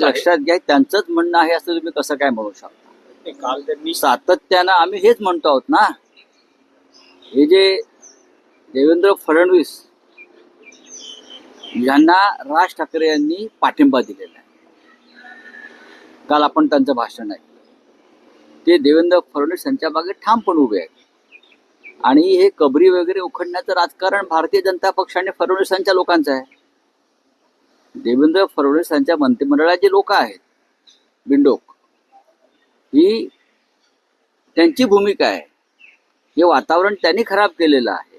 लक्षात घ्या त्यांचंच म्हणणं आहे असं तुम्ही कसं काय म्हणू शकता? ते काल त्यांनी सातत्यानं आम्ही हेच म्हणतो आहोत ना. हे जे देवेंद्र फडणवीस यांना राज ठाकरे यांनी पाठिंबा दिलेला आहे. काल आपण त्यांचं भाषण आहे ते देवेंद्र फडणवीस यांच्या मागे ठामपणे उभे आहेत. आणि हे कबरी वगैरे उखडण्याचं राजकारण भारतीय जनता पक्ष आणि फडणवीसांच्या लोकांचं आहे. देवेंद्र फडणवीस यांच्या मंत्रिमंडळात जे लोक आहेत. बिंडोक ही त्यांची भूमिका आहे. हे वातावरण त्यांनी खराब केलेलं आहे.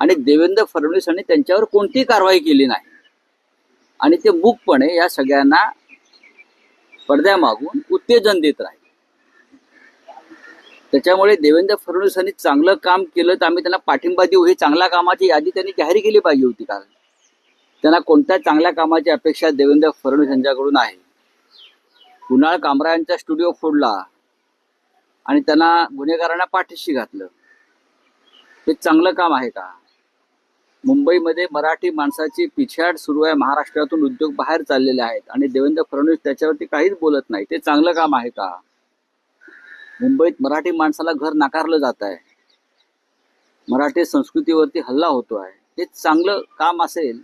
आणि देवेंद्र फडणवीस यांनी त्यांच्यावर कोणतीही कारवाई केली नाही. आणि ते मूकपणे या सगळ्यांना पडद्यामागून उत्तेजन देत राहील. त्याच्यामुळे देवेंद्र फडणवीस यांनी चांगलं काम केलं तर आम्ही त्यांना पाठिंबा देऊ. ही चांगल्या कामाची यादी त्यांनी जाहीर केली पाहिजे होती काल. त्यांना कोणत्या चांगल्या कामाची अपेक्षा देवेंद्र फडणवीस यांच्याकडून आहे? कुणाळ कामरा यांचा स्टुडिओ फोडला आणि त्यांना गुन्हेगारांना पाठीशी घातलं. हे चांगलं काम आहे का? मुंबईमध्ये मराठी माणसाची पिछाड सुरू आहे. महाराष्ट्रातून उद्योग बाहेर चाललेले आहेत आणि देवेंद्र फडणवीस त्याच्यावरती काहीच बोलत नाही. ते चांगलं काम आहे का? मुंबईत मराठी माणसाला घर नाकारलं जात आहे. मराठी संस्कृतीवरती हल्ला होतो आहे हे चांगलं काम असेल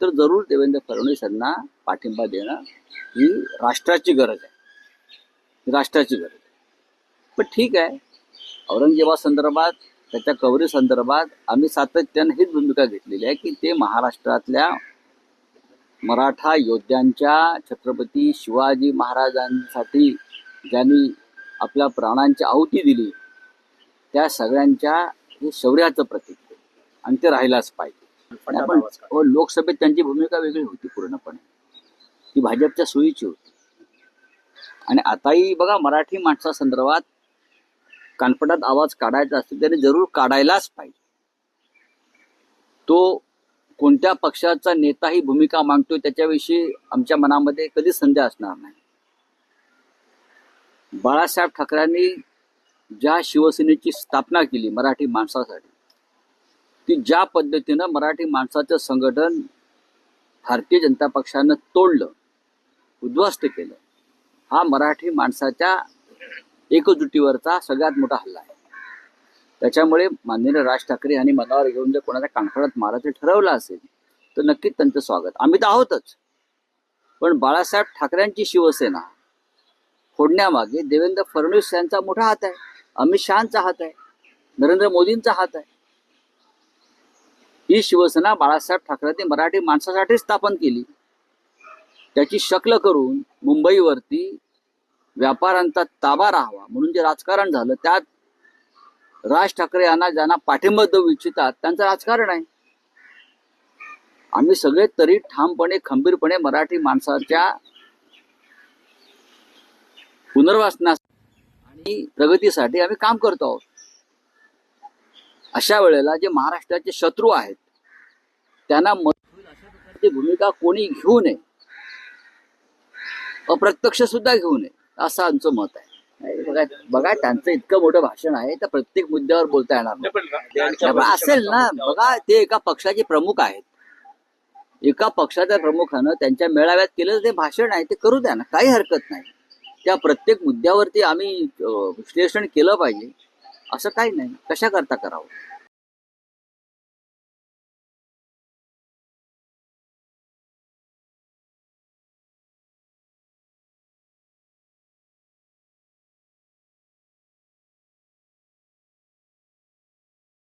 तर जरूर देवेंद्र फडणवीस यांना पाठिंबा देणं ही राष्ट्राची गरज आहे. राष्ट्राची गरज आहे. पण ठीक आहे. औरंगजेबासंदर्भात त्याच्या कवरी संदर्भात आम्ही सातत्यानं हीच भूमिका घेतलेली आहे की ते महाराष्ट्रातल्या मराठा योद्ध्यांच्या छत्रपती शिवाजी महाराजांसाठी ज्यांनी आपल्या प्राणांची आहुती दिली त्या सगळ्यांच्या हे शौर्याचं प्रतीक आहे. आणि ते राहिलाच पाहिजे. हो, लोकसभेत त्यांची भूमिका वेगळी होती पूर्णपणे. ती भाजपच्या सोयीची होती. आणि आताही बघा मराठी माणसासंदर्भात कानपटात आवाज काढायचा असतो त्याने जरूर काढायलाच पाहिजे. तो कोणत्या पक्षाचा नेता ही भूमिका मागतोय त्याच्याविषयी आमच्या मनामध्ये कधीच संदेह असणार नाही. बाळासाहेब ठाकरेंनी ज्या शिवसेनेची स्थापना केली मराठी माणसासाठी की ज्या पद्धतीनं मराठी माणसाचं संघटन भारतीय जनता पक्षानं तोडलं उद्ध्वस्त केलं हा मराठी माणसाच्या एकजुटीवरचा सगळ्यात मोठा हल्ला आहे. त्याच्यामुळे माननीय राज ठाकरे यांनी मनावर घेऊन जर कोणाच्या कानखडात मारायचं ठरवलं असेल तर नक्कीच त्यांचं स्वागत. आम्ही तर आहोतच. पण बाळासाहेब ठाकरेंची शिवसेना फोडण्यामागे देवेंद्र फडणवीस यांचा मोठा हात आहे अमित शहाचा हात आहे नरेंद्र मोदींचा हात आहे. ही शिवसेना बाळासाहेब ठाकरेंनी मराठी माणसासाठी स्थापन केली. त्याची शक्ल करून मुंबईवरती व्यापाऱ्यांचा ताबा राहावा म्हणून जे राजकारण झालं त्यात राज ठाकरे यांना ज्यांना पाठिंबा देऊ इच्छितात त्यांचं राजकारण आहे. आम्ही सगळे तरी ठामपणे खंबीरपणे मराठी माणसाच्या पुनर्वासनास आणि प्रगतीसाठी आम्ही काम करतो आहोत. अशा वेळेला जे महाराष्ट्राचे शत्रू आहेत त्यांना मदत होईल अशा प्रकारची भूमिका कोणी घेऊ नये अप्रत्यक्ष सुद्धा घेऊ नये असं आमचं मत आहे. बघा बघा त्यांचं इतकं मोठं भाषण आहे तर प्रत्येक मुद्द्यावर बोलता येणार असेल ना बघा ते एका पक्षाचे प्रमुख आहेत. एका पक्षाच्या प्रमुखानं त्यांच्या मेळाव्यात केलेलं ते भाषण आहे ते करू द्या ना काही हरकत नाही. त्या प्रत्येक मुद्द्यावरती आम्ही विश्लेषण केलं पाहिजे. असं काही नाही. कशा करता करावं?